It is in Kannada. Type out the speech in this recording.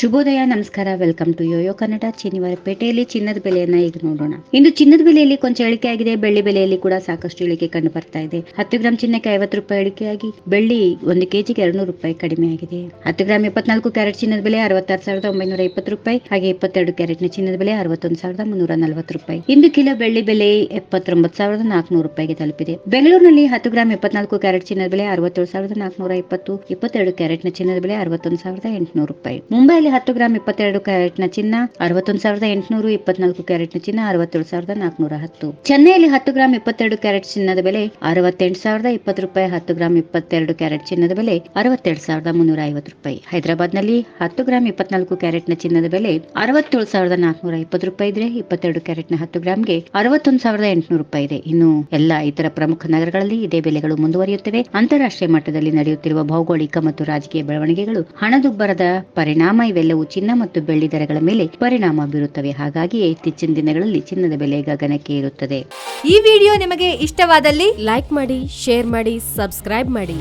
ಶುಭೋದಯ, ನಮಸ್ಕಾರ, ವೆಲ್ಕಮ್ ಟು ಯೋಯೋ ಕನ್ನಡ. ಶನಿವಾರ ಪೇಟೆಯಲ್ಲಿ ಚಿನ್ನದ ಬೆಲೆಯನ್ನ ಈಗ ನೋಡೋಣ. ಇಂದು ಚಿನ್ನದ ಬೆಲೆಯಲ್ಲಿ ಕೊಂಚ ಇಳಿಕೆ ಆಗಿದೆ. ಬೆಳ್ಳಿ ಬೆಲೆಯಲ್ಲಿ ಕೂಡ ಸಾಕಷ್ಟು ಇಳಿಕೆ ಕಂಡು ಬರ್ತಾ ಇದೆ. ಹತ್ತು ಗ್ರಾಂ ಚಿನ್ನಕ್ಕೆ ಐವತ್ತು ರೂಪಾಯಿ ಇಳಿಕೆಯಾಗಿ. ಬೆಳ್ಳಿ ಒಂದು ಕೆಜಿಗೆ ಎರಡ್ನೂರು ರೂಪಾಯಿ ಕಡಿಮೆ ಆಗಿದೆ. ಹತ್ತು ಗ್ರಾಂ ಇಪ್ಪತ್ನಾಲ್ಕು ಕ್ಯಾರೆಟ್ ಚಿನ್ನದ ಬೆಲೆ ಅರವತ್ತಾರು ಸಾವಿರದ ಒಂಬೈನೂರ ಇಪ್ಪತ್ತು ರೂಪಾಯಿ. ಹಾಗೆ ಇಪ್ಪತ್ತೆರಡು ಕ್ಯಾರೆಟ್ನ ಚಿನ್ನದ ಬೆಲೆ ಅರವತ್ತೊಂದು ಸಾವಿರದ ಮುನ್ನೂರ ನಲವತ್ತು ರೂಪಾಯಿ. ಇಂದು ಕಿಲೋ ಬೆಳ್ಳಿ ಬೆಲೆ ಎಪ್ಪತ್ತೊಂಬತ್ತು ಸಾವಿರದ ನಾಲ್ಕುನೂರು ರೂಪಾಯಿಗೆ ತಲುಪಿದೆ. ಬೆಂಗಳೂರಿನಲ್ಲಿ ಹತ್ತು ಗ್ರಾಂ ಇಪ್ಪತ್ನಾಲ್ಕು ಕ್ಯಾರೆಟ್ ಚಿನ್ನದ ಬೆಲೆ ಅರವತ್ತೇಳು ಸಾವಿರದ ನಾಲ್ಕುನೂರ ಇಪ್ಪತ್ತು. ಇಪ್ಪತ್ತೆರಡು ಕ್ಯಾರೆಟ್ನ ಚಿನ್ನದ ಬೆಲೆ ಅರವತ್ತೊಂದು ಸಾವಿರದ ಎಂಟುನೂರು ರೂಪಾಯಿ. ಮುಂಬೈಯಲ್ಲಿ ಹತ್ತು ಗ್ರಾಂ ಇಪ್ಪತ್ತೆರಡು ಕ್ಯಾರೆಟ್ನ ಚಿನ್ನ, ಅರವತ್ತೊಂದು ಸಾವಿರದ ಎಂಟುನೂರು ಇಪ್ಪತ್ನಾಲ್ಕು ಕ್ಯಾರೆಟ್ನ ಚಿನ್ನ, ಅರವತ್ತೇಳು ಸಾವಿರದ ನಾಲ್ಕುನೂರ ಹತ್ತು. ಚೆನ್ನೈಯಲ್ಲಿ ಹತ್ತು ಗ್ರಾಂ ಇಪ್ಪತ್ತೆರಡು ಕ್ಯಾರೆಟ್ ಚಿನ್ನದ ಬೆಲೆ, ಅರವತ್ತೆಂಟು ಸಾವಿರದ ಇಪ್ಪತ್ತು ರೂಪಾಯಿ, ಹತ್ತು ಗ್ರಾಂ ಇಪ್ಪತ್ತೆರಡು ಕ್ಯಾರೆಟ್ ಚಿನ್ನದ ಬೆಲೆ, ಅರವತ್ತೆರಡು ಸಾವಿರದ ಮುನ್ನೂರ ಐವತ್ತು ರೂಪಾಯಿ. ಹೈದರಾಬಾದ್ನಲ್ಲಿ ಹತ್ತು ಗ್ರಾಂ ಇಪ್ಪತ್ನಾಲ್ಕು ಕ್ಯಾರೆಟ್ನ ಚಿನ್ನದ ಬೆಲೆ, ಅರವತ್ತೇಳು ಸಾವಿರದ ನಾಲ್ಕುನೂರ ಇಪ್ಪತ್ತು ರೂಪಾಯಿ ಇದೆ ಇಪ್ಪತ್ತೆರಡು ಕ್ಯಾರೆಟ್ನ ಹತ್ತು ಗ್ರಾಮ್ಗೆ ಅರವತ್ತೊಂದು ಸಾವಿರದ ಎಂಟುನೂರು ರೂಪಾಯಿ ಇದೆ. ಇನ್ನು ಎಲ್ಲ ಇತರ ಪ್ರಮುಖ ನಗರಗಳಲ್ಲಿ ಇದೇ ಬೆಲೆಗಳು ಮುಂದುವರಿಯುತ್ತವೆ. ಅಂತಾರಾಷ್ಟ್ರೀಯ ಮಟ್ಟದಲ್ಲಿ ನಡೆಯುತ್ತಿರುವ ಭೌಗೋಳಿಕ ಮತ್ತು ರಾಜಕೀಯ ಬೆಳವಣಿಗೆಗಳು ಹಣದುಬ್ಬರದ ಪರಿಣಾಮ ಇವೆಲ್ಲವೂ ಚಿನ್ನ ಮತ್ತು ಬೆಳ್ಳಿ ದರಗಳ ಮೇಲೆ ಪರಿಣಾಮ ಬೀರುತ್ತವೆ. ಹಾಗಾಗಿಯೇ ಇತ್ತೀಚಿನ ದಿನಗಳಲ್ಲಿ ಚಿನ್ನದ ಬೆಲೆ ಗಗನಕ್ಕೆ ಇರುತ್ತದೆ ಈ ವಿಡಿಯೋ ನಿಮಗೆ ಇಷ್ಟವಾದಲ್ಲಿ ಲೈಕ್ ಮಾಡಿ, ಶೇರ್ ಮಾಡಿ, ಸಬ್ಸ್ಕ್ರೈಬ್ ಮಾಡಿ.